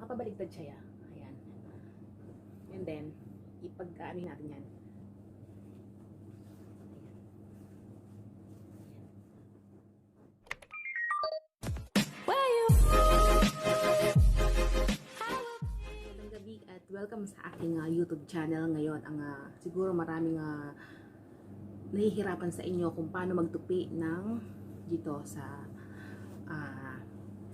Nakapabaligtad siya. Ayan. And then, ipag-ano natin yan. Welcome sa aking ah, YouTube channel ngayon. Ang ah, siguro maraming ah, nahihirapan sa inyo kung paano magtupi ng dito sa ah,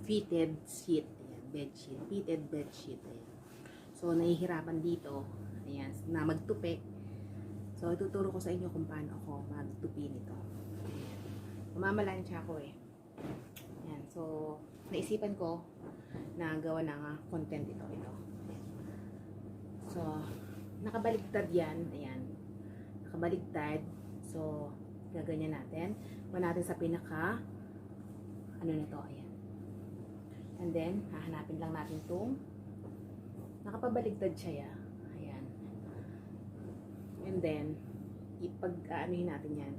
fitted sheet, ayan, bed sheet, fitted bed sheet. Ayan. So nahihirapan dito, ayan, na magtupi. So ituturo ko sa inyo kung paano ako magtupi nito. Mamalansya ako eh. Ayan, so naisipan ko na gawa ng ah, content ito. ito. So, nakabaligtad yan. Ayan. Nakabaligtad. So, gaganyan natin. Kuha natin sa pinaka ano na to. Ayan. And then, hahanapin lang natin itong nakapabaligtad siya. ya. Ayan. And then, ipag-aanohin natin yan.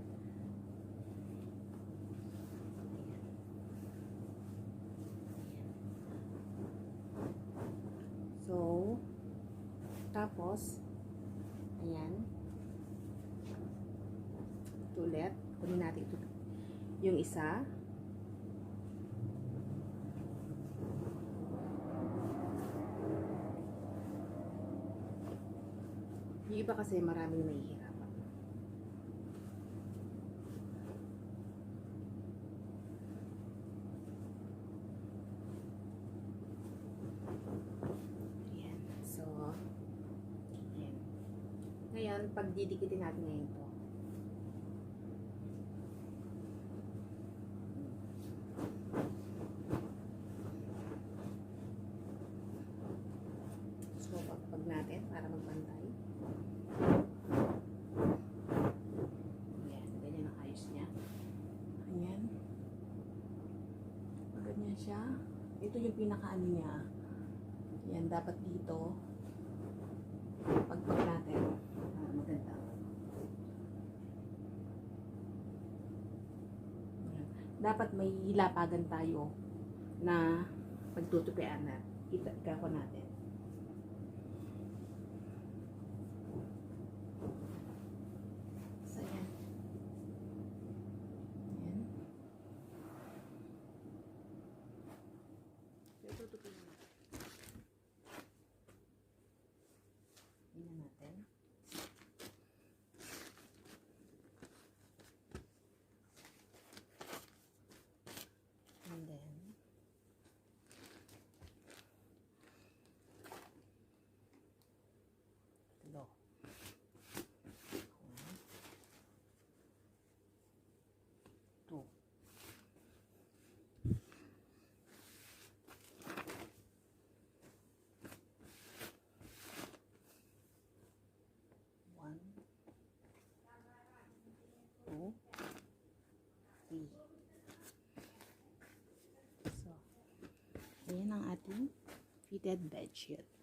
So, tapos, ayan. Ito ulit. Kunin natin ito. Yung isa. Yung iba kasi maraming nahihirapan. Ayan. So, ayan. Ngayon, pagdidikitin natin ngayon. So, pagpag natin para magbantay. Ayan, ganyan ang ayos niya. Ayan. Ganyan siya, ito yung pinakaano niya. Yan, dapat dito. Pagpag natin. Ah, maganda. Dapat may hilapagan tayo na pagtutupian na ita ko natin. So, yan. Yan. So, tutupian natin. Tingnan natin. And then, ito. Three. So, ayan ang ating fitted bed sheet.